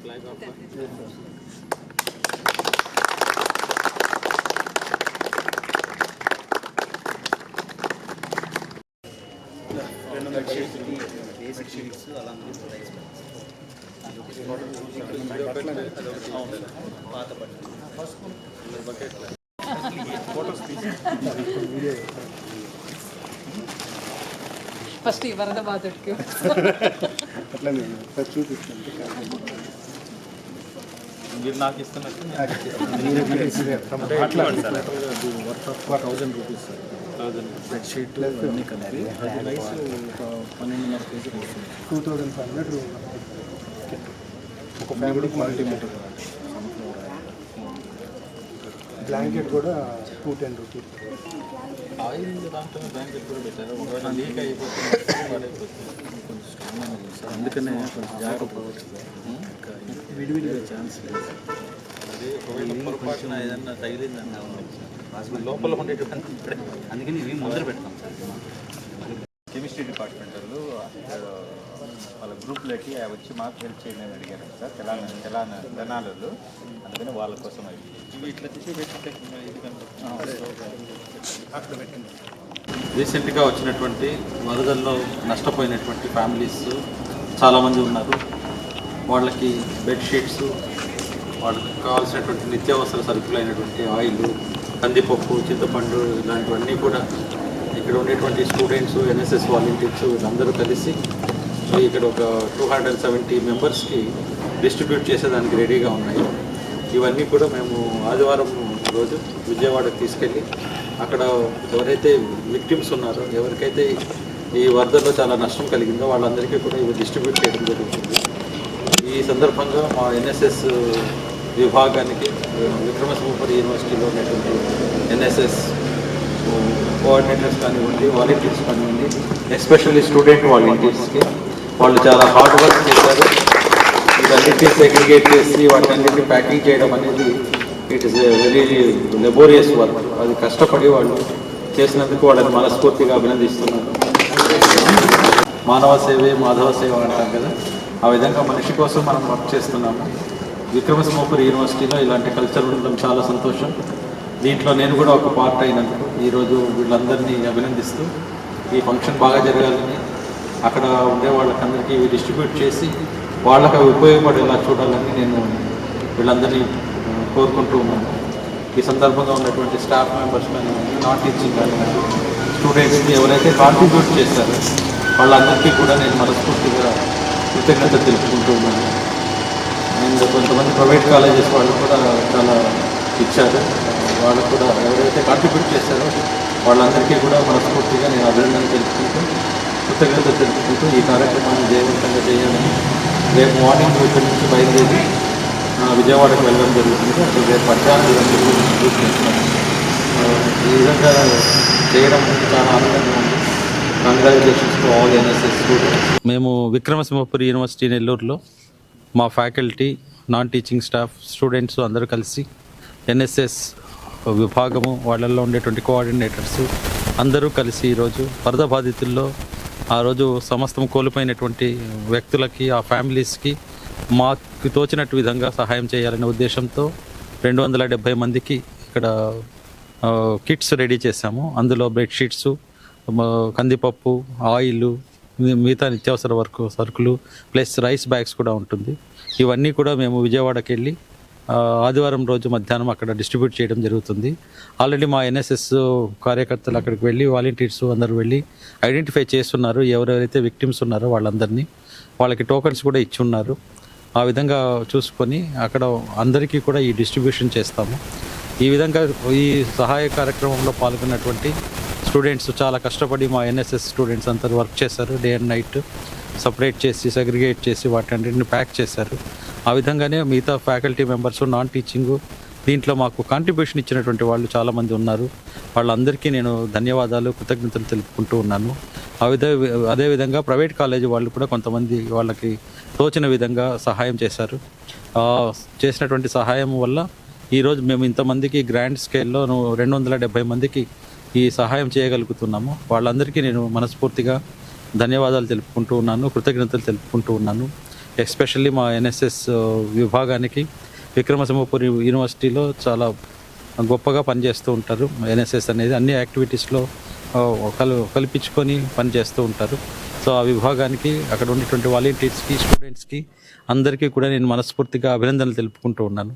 Flag of basic sheets అలా rice పాత బట్టలు ఫస్ట్ ఈ వరద బాధకి అట్లనే సార్ చూపిస్తాను మీరు నాకు ఇస్తున్నట్టు అట్లా థౌజండ్ రూపీస్ థౌజండ్ బెడ్ షీట్లు అన్నీ కలిపి అది రైస్ ఒక పన్నెండున్నర కేజీ వస్తుంది టూ థౌజండ్ ఫైవ్ హండ్రెడ్ ఒక ఫ్యామిలీకి మల్టీమీటర్ బ్లాంకెట్ కూడా టూ టెన్ రూపీస్. ఆయిల్ దాంట్లో బ్లాంకెట్ కూడా పెట్టారు. ఒకవేళ లీక్ అయిపోతుంది కొంచెం స్ట్రాంగ్ ఉంది సార్ అందుకనే కొంచెం జాగ్రత్త విడివిడిగా ఛాన్స్ లేదు. అది ఒకవేళ పొరపాటున ఏదన్నా తగిలిందన్న లోపల ఉండేటువంటి అందుకని ఇవి ముందర పెడతాం. కెమిస్ట్రీ డిపార్ట్మెంట్ వాళ్ళు వాళ్ళ గ్రూప్లోకి వచ్చి మాకు హెల్ప్ చేయమని అడిగారు సార్. తెలంగాణ తెలంగాణ తెనాలలో అందుకని వాళ్ళ కోసం అవి ఇవి ఇట్లా తీసి పెట్టుకుంటే ఇది రీసెంట్గా వచ్చినటువంటి వరదల్లో నష్టపోయినటువంటి ఫ్యామిలీస్ చాలామంది ఉన్నారు. వాళ్ళకి బెడ్షీట్స్ వాళ్ళకి కావాల్సినటువంటి నిత్యావసర సరుకులైనటువంటి ఆయిల్ కందిపప్పు చింతపండు ఇలాంటివన్నీ కూడా ఇక్కడ ఉండేటువంటి స్టూడెంట్స్ ఎన్ఎస్ఎస్ వాలంటీర్స్ వీళ్ళందరూ కలిసి ఇక్కడ ఒక టూ హండ్రెడ్ సెవెంటీ మెంబర్స్కి డిస్ట్రిబ్యూట్ చేసేదానికి రెడీగా ఉన్నాయి. ఇవన్నీ కూడా మేము ఆదివారం రోజు విజయవాడకు తీసుకెళ్ళి అక్కడ ఎవరైతే విక్టిమ్స్ ఉన్నారో ఎవరికైతే ఈ వరదల్లో చాలా నష్టం కలిగిందో వాళ్ళందరికీ కూడా ఇవి డిస్ట్రిబ్యూట్ చేయడం జరుగుతుంది. ఈ సందర్భంగా మా ఎన్ఎస్ఎస్ విభాగానికి విక్రమసింహపురి యూనివర్సిటీలో ఉన్నటువంటి ఎన్ఎస్ఎస్ కోఆర్డినేటర్స్ కానివ్వండి వాలంటీర్స్ కానివ్వండి ఎస్పెషల్లీ స్టూడెంట్ వాలంటీర్స్కి వాళ్ళు చాలా హార్డ్ వర్క్ చేశారు. వీటన్నిటిని సెగ్రిగేట్ చేసి వాటన్నిటిని ప్యాకింగ్ చేయడం అనేది it is very laborious work అది కష్టపడి వాళ్ళు చేసినందుకు వాళ్ళని మనస్ఫూర్తిగా అభినందిస్తున్నాను. మానవ సేవే మాధవ సేవ అంటాం కదా. ఆ విధంగా మనిషి కోసం మనం వర్క్ చేస్తున్నాము. విక్రమసింహపురి యూనివర్సిటీలో ఇలాంటి కల్చర్ ఉండడం చాలా సంతోషం. దీంట్లో నేను కూడా ఒక పార్ట్ అయినందుకు ఈరోజు వీళ్ళందరినీ అభినందిస్తూ ఈ ఫంక్షన్ బాగా జరగాలని అక్కడ ఉండే వాళ్ళకందరికీ ఇవి డిస్ట్రిబ్యూట్ చేసి వాళ్ళకి అవి ఉపయోగపడేలా చూడాలని నేను వీళ్ళందరినీ కోరుకుంటూ ఉన్నాను. ఈ సందర్భంగా ఉన్నటువంటి స్టాఫ్ మెంబర్స్ కానీ నాన్ టీచింగ్ కానీ స్టూడెంట్స్ని ఎవరైతే కాంట్రిబ్యూట్ చేశారో వాళ్ళందరికీ కూడా నేను మనస్ఫూర్తిగా కృతజ్ఞత తెలుపుకుంటూ ఉన్నాను. అండ్ కొంతమంది ప్రైవేట్ కాలేజెస్ వాళ్ళు కూడా చాలా ఇచ్చారు. వాళ్ళు కూడా ఎవరైతే కాంట్రిబ్యూట్ చేశారో వాళ్ళందరికీ కూడా మనస్ఫూర్తిగా నేను అభినందన తెలుపుకుంటూ కృతజ్ఞత తెలుపుకుంటూ ఈ కార్యక్రమాన్ని జయవంతంగా చేయాలని రేపు మార్నింగ్ ఇక్కడి నుంచి బయలుదేరి విజయవాడకు వెళ్ళడం జరుగుతుంది. అక్కడ రేపు మధ్యాహ్నం ఈ విధంగా చేయడం చాలా ఆనందంగా ఉంది. Congratulations to all NSS students మేము విక్రమసింహపురి యూనివర్సిటీ నెల్లూరులో మా faculty non teaching staff students అందరూ కలిసి ఎన్ఎస్ఎస్ విభాగము వాళ్ళల్లో ఉండేటువంటి కోఆర్డినేటర్స్ అందరూ కలిసి ఈరోజు వరద బాధితుల్లో ఆ రోజు సమస్తం కోల్పోయినటువంటి వ్యక్తులకి ఆ ఫ్యామిలీస్కి మాకు తోచినట్టు విధంగా సహాయం చేయాలనే ఉద్దేశంతో రెండు వందల డెబ్భై మందికి ఇక్కడ కిట్స్ రెడీ చేశాము. అందులో బెడ్షీట్స్ కందిపప్పు ఆయిల్ మిగతా నిత్యావసర వరకు సరుకులు ప్లస్ రైస్ బ్యాగ్స్ కూడా ఉంటుంది. ఇవన్నీ కూడా మేము విజయవాడకి వెళ్ళి ఆదివారం రోజు మధ్యాహ్నం అక్కడ డిస్ట్రిబ్యూట్ చేయడం జరుగుతుంది. ఆల్రెడీ మా ఎన్ఎస్ఎస్ కార్యకర్తలు అక్కడికి వెళ్ళి వాలంటీర్స్ అందరూ వెళ్ళి ఐడెంటిఫై చేస్తున్నారు. ఎవరెవరైతే విక్టిమ్స్ ఉన్నారో వాళ్ళందరినీ వాళ్ళకి టోకన్స్ కూడా ఇచ్చి ఉన్నారు. ఆ విధంగా చూసుకొని అక్కడ అందరికీ కూడా ఈ డిస్ట్రిబ్యూషన్ చేస్తాము. ఈ విధంగా ఈ సహాయ కార్యక్రమంలో పాల్గొన్నటువంటి స్టూడెంట్స్ చాలా కష్టపడి మా ఎన్ఎస్ఎస్ స్టూడెంట్స్ అంతా వర్క్ చేశారు. డే అండ్ నైట్ సపరేట్ చేసి సెగ్రిగేట్ చేసి వాటన్నిటిని ప్యాక్ చేశారు. ఆ విధంగానే మిగతా ఫ్యాకల్టీ మెంబర్స్ నాన్ టీచింగ్ దీంట్లో మాకు కాంట్రిబ్యూషన్ ఇచ్చినటువంటి వాళ్ళు చాలామంది ఉన్నారు. వాళ్ళందరికీ నేను ధన్యవాదాలు కృతజ్ఞతలు తెలుపుకుంటూ ఉన్నాను. ఆ విధ అదేవిధంగా ప్రైవేట్ కాలేజీ వాళ్ళు కూడా కొంతమంది వాళ్ళకి తోచిన విధంగా సహాయం చేశారు. చేసినటువంటి సహాయం వల్ల ఈరోజు మేము ఇంతమందికి గ్రాండ్ స్కేల్లో రెండు వందల డెబ్బై మందికి ఈ సహాయం చేయగలుగుతున్నాము. వాళ్ళందరికీ నేను మనస్ఫూర్తిగా ధన్యవాదాలు తెలుపుకుంటూ ఉన్నాను కృతజ్ఞతలు తెలుపుకుంటూ ఉన్నాను. ఎస్పెషల్లీ మా ఎన్ఎస్ఎస్ విభాగానికి విక్రమసింహపురి యూనివర్సిటీలో చాలా గొప్పగా పనిచేస్తూ ఉంటారు. ఎన్ఎస్ఎస్ అనేది అన్ని యాక్టివిటీస్లో ఆ, కలు కల్పించుకొని పనిచేస్తూ ఉంటారు. సో ఆ విభాగానికి అక్కడ ఉన్నటువంటి వాలంటీర్స్కి స్టూడెంట్స్కి అందరికీ కూడా నేను మనస్ఫూర్తిగా అభినందనలు తెలుపుకుంటూ ఉన్నాను.